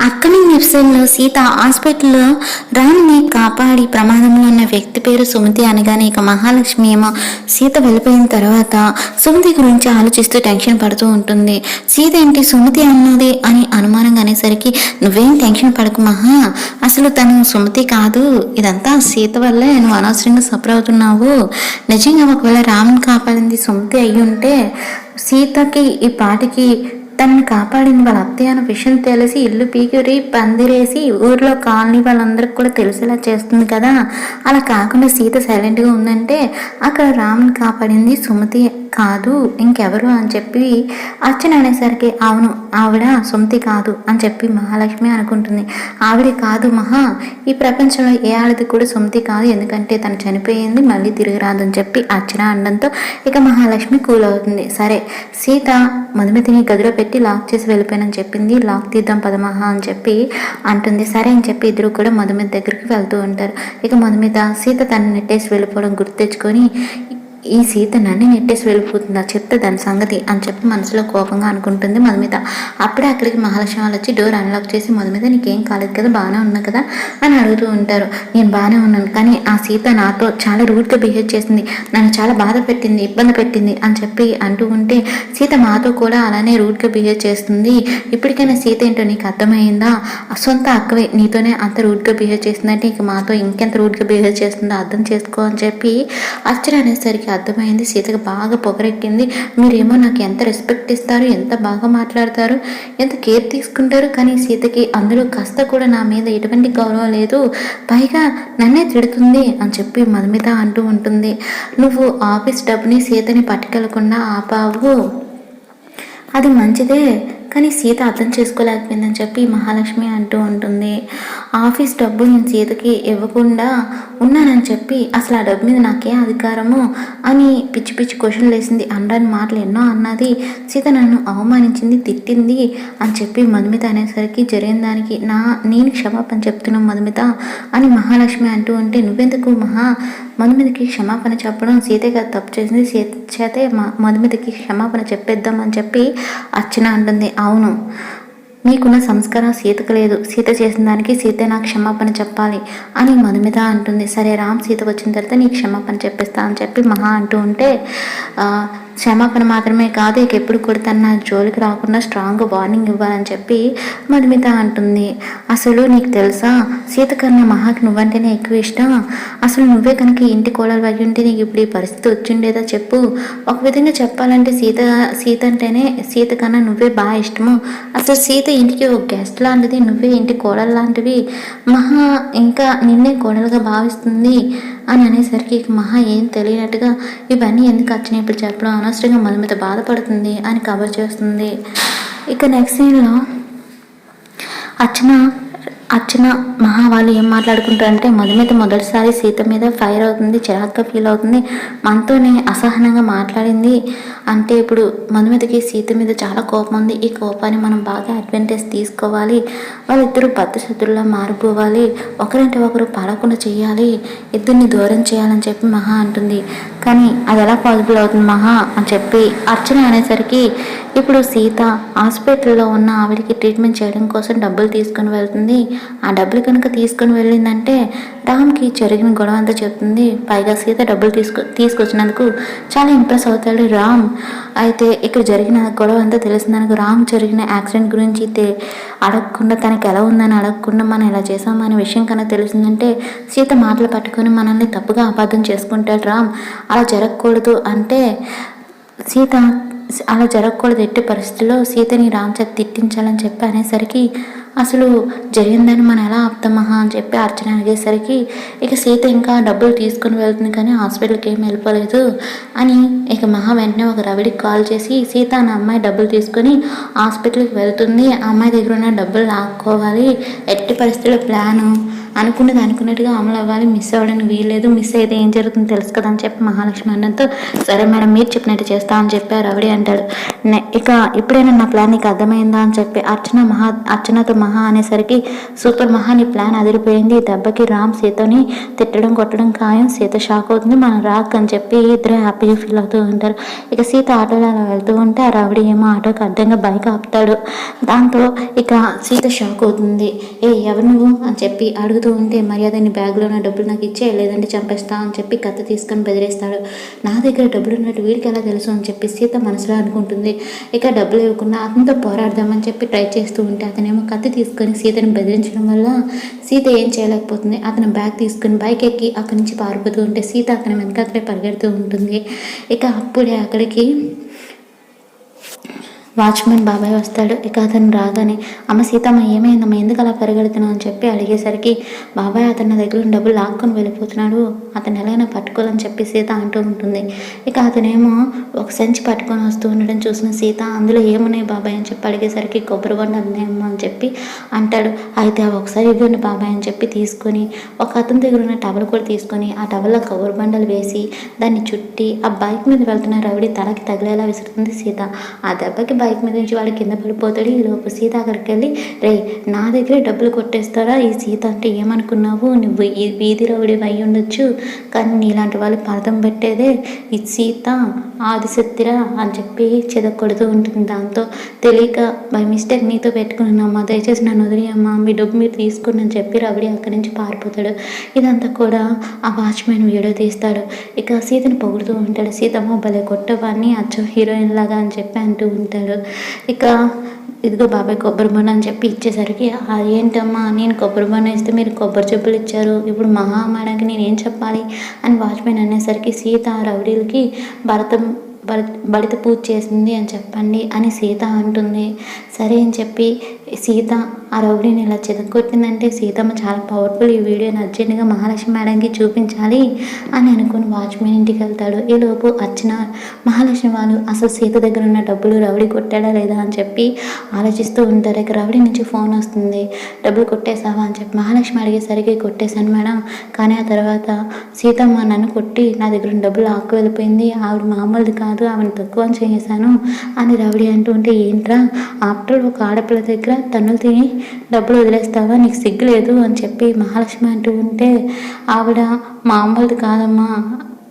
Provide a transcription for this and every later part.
అక్కని ఎపిసోడ్లో సీత హాస్పిటల్లో రాణిని కాపాడి ప్రమాదంలో ఉన్న వ్యక్తి పేరు సుమతి అనగానే ఇక మహాలక్ష్మి ఏమో సీత వెళ్ళిపోయిన తర్వాత సుమతి గురించి ఆలోచిస్తూ టెన్షన్ పడుతూ ఉంటుంది. సీత ఏంటి సుమతి అన్నది అని అనుమానంగా అనేసరికి నువ్వేం టెన్షన్ పడకు మహా అసలు తను సుమతి కాదు. ఇదంతా సీత వల్లే నువ్వు అనవసరంగా సఫర్ అవుతున్నావు. నిజంగా ఒకవేళ రాముని కాపాడింది సుమతి అయ్యి ఉంటే సీతకి ఈ పాటికి తనని కాపాడింది వాళ్ళ అత్తయ్య అన్న విషయం తెలిసి ఇల్లు పీకిరి పందిరేసి ఊర్లో కాలనీ వాళ్ళందరికి కూడా తెలిసేలా చేస్తుంది కదా. అలా కాకుండా సీత సైలెంట్గా ఉందంటే అక్కడ రాముని కాపాడింది సుమతి. కాదు ఇంకెవరు అని చెప్పి అర్చన అనేసరికి అవును ఆవిడ సొంతి కాదు అని చెప్పి మహాలక్ష్మి అనుకుంటుంది. ఆవిడ కాదు మహా ఈ ప్రపంచంలో ఏ ఆడది కూడా సొంతి కాదు ఎందుకంటే తను చనిపోయింది మళ్ళీ తిరిగి రాదని చెప్పి అర్చన అనడంతో ఇక మహాలక్ష్మి కూల్ అవుతుంది. సరే సీత మధుమతిని గదిలో పెట్టి లాక్ చేసి వెళ్ళిపోయానని చెప్పింది లాక్ తీద్దాం పదమహా అని చెప్పి అంటుంది. సరే అని చెప్పి ఇద్దరు కూడా మధుమిత దగ్గరికి వెళ్తూ ఉంటారు. ఇక మధుమిత సీత తను నెట్టేసి వెళ్ళిపోవడం గుర్తు తెచ్చుకొని ఈ సీత నన్ను నెట్టేసి వెళ్ళిపోతుందా? చెప్తే దాని సంగతి అని చెప్పి మనసులో కోపంగా అనుకుంటుంది మధుమిత. అప్పుడే అక్కడికి మహాలక్ష్మి వాళ్ళు వచ్చి డోర్ అన్లాక్ చేసి మధుమిత నీకేం కాలేదు కదా? బాగానే ఉన్నా కదా? అని అడుగుతూ ఉంటారు. నేను బాగానే ఉన్నాను కానీ ఆ సీత నాతో చాలా రూడ్గా బిహేవ్ చేసింది. నన్ను చాలా బాధ పెట్టింది ఇబ్బంది పెట్టింది అని చెప్పి అంటూ ఉంటే సీత మాతో కూడా అలానే రూడ్గా బిహేవ్ చేస్తుంది. ఇప్పటికైనా సీత ఏంటో నీకు అర్థమైందా సొంత అక్కవే నీతోనే అంత రూడ్గా బిహేవ్ చేస్తుందంటే ఇక మాతో ఇంకెంత రూడ్గా బిహేవ్ చేస్తుందో అర్థం చేసుకో అని చెప్పి అచ్చర అనేసరికి అర్థమైంది. సీతకు బాగా పొగరెక్కింది. మీరేమో నాకు ఎంత రెస్పెక్ట్ ఇస్తారు ఎంత బాగా మాట్లాడతారు ఎంత కేర్ తీసుకుంటారు కానీ సీతకి అందులో కాస్త కూడా నా మీద ఎటువంటి గౌరవం లేదు. పైగా నన్నే తిడుతుంది అని చెప్పి మధుమిత అంటూ ఉంటుంది. నువ్వు ఆఫీస్ డబ్బుని సీతని పట్టుకెళ్ళకుండా ఆపావు. అది మంచిదే కానీ సీత అర్థం చేసుకోలేకపోయిందని చెప్పి మహాలక్ష్మి అంటూ ఉంటుంది. ఆఫీస్ డబ్బు నేను సీతకి ఇవ్వకుండా ఉన్నానని చెప్పి అసలు ఆ డబ్బు మీద నాకే అధికారము అని పిచ్చి పిచ్చి క్వశ్చన్లు వేసింది. అనడానికి మాటలు ఎన్నో అన్నది. సీత నన్ను అవమానించింది తిట్టింది అని చెప్పి మధుమిత అనేసరికి జరిగిన దానికి నా నేను క్షమాపణ చెప్తున్నాను మధుమిత అని మహాలక్ష్మి అంటూ ఉంటే నువ్వెందుకు మహా? మధుమితకి క్షమాపణ చెప్పడం సీతే కదా తప్పు చేసింది. సీత చేతే మా మధుమితకి క్షమాపణ చెప్పేద్దాం అని చెప్పి అర్చన అంటుంది. అవును. నీకున్న సంస్కారం సీతకు లేదు. సీత చేసిన దానికి సీతే నాకు క్షమాపణ చెప్పాలి అని మధుమిత అంటుంది. సరే రామ్ సీత వచ్చిన తర్వాత నీ క్షమాపణ చెప్పిస్తా అని చెప్పి మహా అంటూ ఉంటే క్షమాపణ మాత్రమే కాదు ఇక ఎప్పుడు కూడా నా జోలికి రాకుండా స్ట్రాంగ్ వార్నింగ్ ఇవ్వాలని చెప్పి మధుమిత అంటుంది. అసలు నీకు తెలుసా? సీత కన్నా మహాకి నువ్వంటేనే ఎక్కువ ఇష్టం. అసలు నువ్వే కనుక ఇంటి కోడలు అయ్యి ఉంటే నీకు ఇప్పుడు ఈ పరిస్థితి వచ్చిండేదా చెప్పు. ఒక విధంగా చెప్పాలంటే సీత సీత అంటేనే సీత కన్నా నువ్వే బాగా ఇష్టము. అసలు సీత ఇంటికి ఒక గెస్ట్ లాంటిది నువ్వే ఇంటి కోడలు లాంటివి. మహా ఇంకా నిన్నే కోడలుగా భావిస్తుంది. అని అనేసరికి ఇక మహా ఏం తెలియనట్టుగా ఇవన్నీ ఎందుకు వచ్చినాయి ఇప్పుడు చెప్పడం? అనవసరంగా మన మీద బాధపడుతుంది అని కవర్ చేస్తుంది. ఇక నెక్స్ట్ సీన్లో అర్చన వచ్చిన మహా వాళ్ళు ఏం మాట్లాడుకుంటారంటే మధుమిత మొదటిసారి సీత మీద ఫైర్ అవుతుంది చిరాగ్గా ఫీల్ అవుతుంది మనతోనే అసహనంగా మాట్లాడింది. అంటే ఇప్పుడు మధుమితకి సీత మీద చాలా కోపం ఉంది. ఈ కోపాన్ని మనం బాగా అడ్వాంటేజ్ తీసుకోవాలి. వాళ్ళిద్దరూ బద్ద శత్రుల్లా మారిపోవాలి. ఒకరంటే ఒకరు పడకుండా చేయాలి. ఇద్దరిని దూరం చేయాలని చెప్పి మహా అంటుంది. కానీ అది ఎలా పాసిబుల్ అవుతుంది మహా అని చెప్పి అర్చన అనేసరికి ఇప్పుడు సీత హాస్పిటల్లో ఉన్న ఆవిడకి ట్రీట్మెంట్ చేయడం కోసం డబ్బులు తీసుకొని వెళ్తుంది. ఆ డబ్బులు కనుక తీసుకొని వెళ్ళిందంటే రామ్కి జరిగిన గొడవ అంతా చెప్తుంది. పైగా సీత డబ్బులు తీసుకు తీసుకొచ్చినందుకు చాలా ఇంప్రెస్ అవుతాడు రామ్. అయితే ఇక్కడ జరిగిన గొడవ అంతా తెలిసినందుకు రామ్ జరిగిన యాక్సిడెంట్ గురించి అడగకుండా తనకి ఎలా ఉందని అడగకుండా మనం ఇలా చేసామనే విషయం కన్నా తెలిసిందంటే సీత మాటలు పట్టుకొని మనల్ని తప్పుగా అబద్ధం చేసుకుంటాడు రామ్. అలా జరగకూడదు అంటే సీత అలా జరగకూడదు ఎట్టి పరిస్థితుల్లో సీతని రామ్ చేత తిట్టించాలని చెప్పి అనేసరికి అసలు జరిగిందని మనం ఎలా ఆపుతామహా అని చెప్పి అర్చన అడిగేసరికి ఇక సీత ఇంకా డబ్బులు తీసుకుని వెళ్తుంది కానీ హాస్పిటల్కి ఏం వెళ్ళిపోలేదు అని ఇక మహా వెంటనే ఒక రవిడికి కాల్ చేసి సీత నా అమ్మాయి డబ్బులు తీసుకొని హాస్పిటల్కి వెళ్తుంది. ఆ అమ్మాయి దగ్గర ఉన్న డబ్బులు లాక్కోవాలి. ఎట్టి పరిస్థితుల్లో ప్లాను అనుకున్నది అనుకున్నట్టుగా అమలు అవ్వాలి మిస్ అవ్వడానికి వీల్లేదు. మిస్ అయితే ఏం జరుగుతుందో తెలుసు కదా అని చెప్పి మహాలక్ష్మి అన్నంతో సరే మేడం మీరు చెప్పినట్టు చేస్తా అని చెప్పి రవిడి అంటాడు. ఇక ఇప్పుడైనా నా ప్లాన్ నీకు అర్థమైందా అని చెప్పి అర్చన మహా అర్చనతో మహా అనేసరికి సూపర్ మహా నీ ప్లాన్ అదిరిపోయింది. దెబ్బకి రామ్ సీతని తిట్టడం కొట్టడం ఖాయం. సీత షాక్ అవుతుంది. మనం రాక్ అని చెప్పి ఇద్దరు హ్యాపీగా ఫీల్ అవుతూ ఉంటారు. ఇక సీత ఆటోలో అలా వెళ్తూ ఉంటే ఆ రవిడి ఏమో ఆటోకి అడ్డంగా బైక్ ఆపుతాడు. దాంతో ఇక సీత షాక్ అవుతుంది. ఏ ఎవరు నువ్వు? అని చెప్పి అడుగుతూ ఉంటే మర్యాదని బ్యాగ్లో ఉన్న డబ్బులు నాకు ఇచ్చే లేదంటే చంపేస్తా అని చెప్పి కత్తి తీసుకొని బెదిరేస్తాడు. నా దగ్గర డబ్బులు ఉన్నట్టు వీడికి ఎలా తెలుసు అని చెప్పి సీత మనసులో అనుకుంటుంది. ఇక డబ్బులు ఇవ్వకుండా అతనితో పోరాడదామని చెప్పి ట్రై చేస్తూ ఉంటే అతనేమో కత్తి తీసుకొని సీతని బెదిరించడం వల్ల సీత ఏం చేయలేకపోతుంది. అతను బ్యాగ్ తీసుకుని బైక్ ఎక్కి అక్కడి నుంచి పారిపోతూ ఉంటే సీత అతని అక్కడే పరిగెడుతూ ఉంటుంది. ఇక అప్పుడే అక్కడికి వాచ్మెన్ బాబాయ్ వస్తాడు. ఇక అతను రాగానే అమ్మ సీతమ్మ ఏమైందమ్మ? ఎందుకు అలా పరిగెడుతున్నావు? అని చెప్పి అడిగేసరికి బాబాయ్ అతని నా దగ్గర ఉన్న డబ్బులు లాక్కొని వెళ్ళిపోతున్నాడు. అతను ఎలాగైనా పట్టుకోవాలని చెప్పి సీత అంటూ ఉంటుంది. ఇక అతనేమో ఒక సంచి పట్టుకొని వస్తూ ఉండడం చూసిన సీత అందులో ఏమున్నాయి బాబాయ్? అని చెప్పి అడిగేసరికి కొబ్బరి బండ ఉన్నాయమ్మా అని చెప్పి అంటాడు. అయితే అవి ఒకసారి ఇవ్వండి బాబాయ్ అని చెప్పి తీసుకొని ఒక అతని దగ్గర ఉన్న టవల్ కూడా తీసుకొని ఆ టవల్లో కొబ్బరి బండలు వేసి దాన్ని చుట్టి ఆ బైక్ మీద వెళ్తున్న రవిడి తలకి తగిలేలా విసురుతుంది సీత. ఆ దెబ్బకి బైక్ మీద నుంచి వాడు కింద పడిపోతాడు. ఈ లోపు సీత అక్కడికి వెళ్ళి రే నా దగ్గరే డబ్బులు కొట్టేస్తారా? ఈ సీత అంటే ఏమనుకున్నావు? నువ్వు ఈ వీధి రౌడి అయి ఉండొచ్చు. కానీ నీలాంటి వాళ్ళు పదం పెట్టేదే ఈ సీత ఆదిశక్తిరా అని చెప్పి చెదకొడుతూ ఉంటుంది. దాంతో తెలియక బై మిస్టేక్ నీతో పెట్టుకున్నామా? దయచేసి నన్ను వదిలేయమ్మా. మీ డబ్బు మీరు తీసుకుని అని చెప్పి రవిడి అక్కడి నుంచి పారిపోతాడు. ఇదంతా కూడా ఆ వాచ్మెన్ వీడియో తీస్తాడు. ఇక సీతను పొగుడుతూ ఉంటాడు. సీతమ్మ భలే కొట్టవాన్ని అచ్చం హీరోయిన్ లాగా అని చెప్పి అంటూ ఉంటాడు. ఇక ఇదిగో బాబాయ్ కొబ్బరి బొండ అని చెప్పి ఇచ్చేసరికి "అది ఏంటమ్మా నేను కొబ్బరి బొండ ఇస్తే మీరు కొబ్బరి చెప్పులు ఇచ్చారు. ఇప్పుడు మహా మేడంకి నేను ఏం చెప్పాలి? అని వాచ్మెన్ అనేసరికి సీత రౌడీలకి భరతం భరత్ బలిత పూజ చేసింది అని చెప్పండి అని సీత అంటుంది. సరే అని చెప్పి సీత ఆ రౌడీని ఇలా చెదగొట్టిందంటే సీతమ్మ చాలా పవర్ఫుల్ ఈ వీడియోని అర్జెంటుగా మహాలక్ష్మి మేడంకి చూపించాలి అని అనుకుని వాచ్మెన్ ఇంటికి వెళ్తాడు. ఈలోపు అర్చన మహాలక్ష్మి వాళ్ళు అసలు సీత దగ్గర ఉన్న డబ్బులు రౌడీ కొట్టాడా లేదా? అని చెప్పి ఆలోచిస్తూ ఉంటారు. ఇక రౌడీ నుంచి ఫోన్ వస్తుంది. డబ్బులు కొట్టేసావా అని చెప్పి మహాలక్ష్మి అడిగేసరికి కొట్టేశాను మేడం. కానీ ఆ తర్వాత సీతమ్మ నన్ను కొట్టి నా దగ్గర ఉన్న డబ్బులు ఆకు వెళ్ళిపోయింది. ఆవిడ మామూలుది కాదు. ఆమెను తక్కువ చేశాను అని రౌడీ అంటూ ఉంటే ఏంట్రా? ఆఫ్టర్ ఒక ఆడపిల్ల దగ్గర తన్నులు తిని డబ్బులు వదిలేస్తావా? నీకు సిగ్గు లేదు అని చెప్పి మహాలక్ష్మి అంటూ ఉంటే ఆవిడ మామూలుది కాదమ్మా.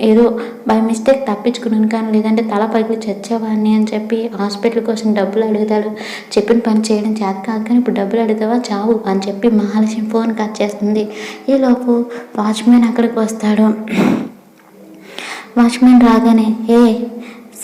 ఏదో బై మిస్టేక్ తప్పించుకున్నాను కానీ లేదంటే తల పగిలి చచ్చేవాడిని అని చెప్పి హాస్పిటల్ కోసం డబ్బులు అడుగుతాడు. చెప్పిన పని చేయడం చేత కాదు కానీ ఇప్పుడు డబ్బులు అడుగుతావా? చావు అని చెప్పి మహాలక్ష్మి ఫోన్ కట్ చేస్తుంది. ఈలోపు వాచ్మెన్ అక్కడికి వస్తాడు. వాచ్మెన్ రాగానే ఏ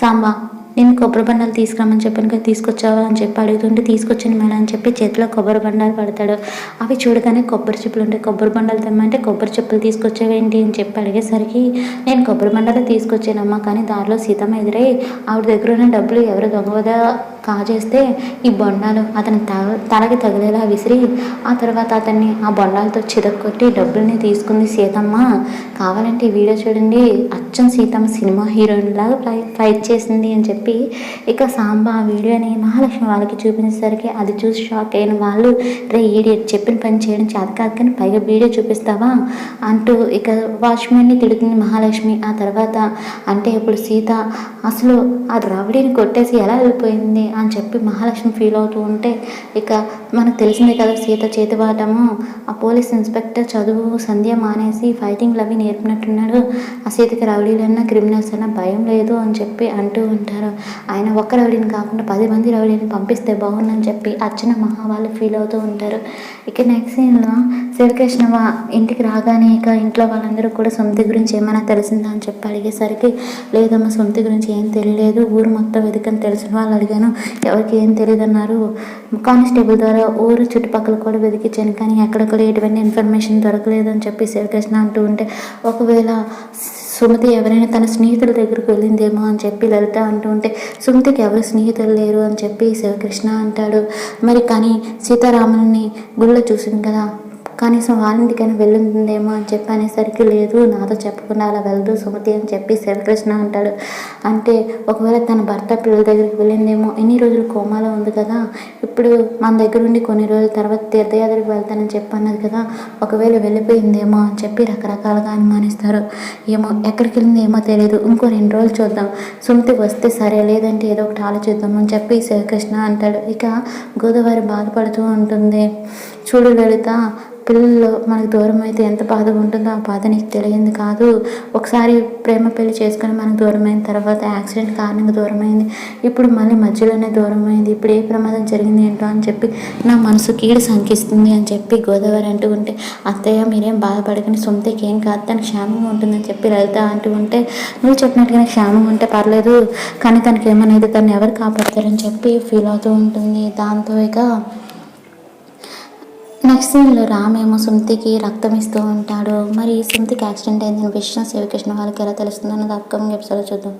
సాంబా నేను కొబ్బరి బండాలు తీసుకురామని చెప్పాను కదా తీసుకొచ్చావా అని చెప్పి అడుగుతుంటే తీసుకొచ్చాను మేడం అని చెప్పి చేతిలో కొబ్బరి బండాలు పడతాడు. అవి చూడగానే కొబ్బరి చెప్పులు ఉంటాయి. కొబ్బరి బండాలు తెమ్మంటే కొబ్బరి చెప్పులు తీసుకొచ్చావేంటి అని చెప్పి అడిగేసరికి నేను కొబ్బరి బండాలు తీసుకొచ్చానమ్మా కానీ దారిలో సీతమ్మ ఎదురై ఆవిడ దగ్గర ఉన్న డబ్బులు ఎవరు దొంగదా కాజేస్తే ఈ బొండాలు అతని తల తలకి తగిలేలా విసిరి ఆ తర్వాత అతన్ని ఆ బొండాలతో చిదక్కొట్టి డబ్బుల్ని తీసుకుంది సీతమ్మ. కావాలంటే ఈ వీడియో చూడండి. అచ్చం సీతమ్మ సినిమా హీరోయిన్ లాగా ఫైట్ చేసింది అని చెప్పి ఇక సాంబ ఆ వీడియోని మహాలక్ష్మి వాళ్ళకి చూపించేసరికి అది చూసి షాక్ అయిన వాళ్ళు రే ఈడియట్ చెప్పిన పని చేయడం చేత కాదు కానీ పైగా వీడియో చూపిస్తావా? అంటూ ఇక వాచ్మెన్ని తిడుతుంది మహాలక్ష్మి. ఆ తర్వాత అంటే ఇప్పుడు సీత అసలు ఆ ద్రావిడిని కొట్టేసి ఎలా వెళ్ళిపోయింది? అని చెప్పి మహాలక్ష్మి ఫీల్ అవుతూ ఉంటే ఇక మనకు తెలిసిందే కదా సీత చేతివాటము ఆ పోలీస్ ఇన్స్పెక్టర్ చదువు సంధ్య మానేసి ఫైటింగ్లు అవి నేర్పినట్టున్నాడు. ఆ సీతకి రౌడీలన్నా క్రిమినల్స్ అన్నా భయం లేదు అని చెప్పి అంటూ ఉంటారు. ఆయన ఒక్క రౌడీని కాకుండా పది మంది రౌడీని పంపిస్తే బాగుందని చెప్పి అర్చన మహా వాళ్ళు ఫీల్ అవుతూ ఉంటారు. ఇక నెక్స్ట్ సీన్లో శివకృష్ణ ఇంటికి రాగానే ఇక ఇంట్లో వాళ్ళందరూ కూడా సొంత గురించి ఏమైనా తెలిసిందా అని చెప్పి అడిగేసరికి లేదమ్మా సొంత గురించి ఏం తెలియలేదు. ఊరు మొత్తం వెతికని తెలిసిన వాళ్ళు అడిగాను. ఎవరికి ఏం తెలియదు అన్నారు కానిస్టేబుల్ ద్వారా ఊరు చుట్టుపక్కల కూడా వెతికించాను కానీ ఎక్కడ కూడా ఎటువంటి ఇన్ఫర్మేషన్ దొరకలేదు అని చెప్పి శివకృష్ణ అంటూ ఉంటే ఒకవేళ సుమతి ఎవరైనా తన స్నేహితుల దగ్గరికి వెళ్ళిందేమో అని చెప్పి లలిత అంటూ ఉంటే సుమతికి ఎవరు స్నేహితులు లేరు అని చెప్పి శివకృష్ణ అంటాడు. మరి కానీ సీతారాముని గుళ్ళో చూసింది కదా కనీసం వాళ్ళ వెళ్ళిందేమో అని చెప్పి అనేసరికి లేదు నాతో చెప్పకుండా అలా వెళ్దు సుమతి అని చెప్పి శివకృష్ణ అంటాడు. అంటే ఒకవేళ తన భర్త పిల్లల దగ్గరికి వెళ్ళిందేమో ఎన్ని రోజులు కోమాలో ఉంది కదా ఇప్పుడు మన దగ్గర ఉండి కొన్ని రోజుల తర్వాత తీర్థయాత్రకు వెళ్తానని చెప్పి అన్నది కదా ఒకవేళ వెళ్ళిపోయిందేమో అని చెప్పి రకరకాలుగా అనుమానిస్తారు. ఏమో ఎక్కడికి వెళ్ళింది ఏమో తెలియదు ఇంకో రెండు రోజులు చూద్దాం. సుమతి వస్తే సరే లేదంటే ఏదో ఒకటి ఆలోచిద్దాం అని చెప్పి శ్రీకృష్ణ అంటాడు. ఇక గోదావరి బాధపడుతూ ఉంటుంది. చూడు లలిత పిల్లలు మనకు దూరం అయితే ఎంత బాధగా ఉంటుందో ఆ బాధ నీకు తెలియంది కాదు. ఒకసారి ప్రేమ పెళ్ళి చేసుకుని మనకు దూరమైన తర్వాత యాక్సిడెంట్ కారణంగా దూరమైంది. ఇప్పుడు మళ్ళీ మధ్యలోనే దూరమైంది. ఇప్పుడు ఏ ప్రమాదం జరిగింది ఏంటో అని చెప్పి నా మనసు కీడు సంకిస్తుంది అని చెప్పి గోదావరి అంటూ ఉంటే అత్తయ్య మీరేం బాధపడకని సొంతకి ఏం కాదు. తను క్షేమంగా ఉంటుందని చెప్పి లలిత అంటూ ఉంటే నువ్వు చెప్పినట్టుగానే క్షేమంగా ఉంటే పర్లేదు. కానీ తనకి ఏమనేది తను ఎవరు కాపాడతారని చెప్పి ఫీల్ అవుతూ ఉంటుంది. దాంతో ఇక నెక్స్ట్ సీన్లో రామ్ ఏమో సుమతికి రక్తం ఇస్తూ ఉంటాడు. మరి సుమతికి యాక్సిడెంట్ అయిందని విషయం శివకృష్ణ వాళ్ళకి ఎలా తెలుస్తుందో అన్నది అప్కమింగ్ ఎపిసోడ్ చూద్దాం.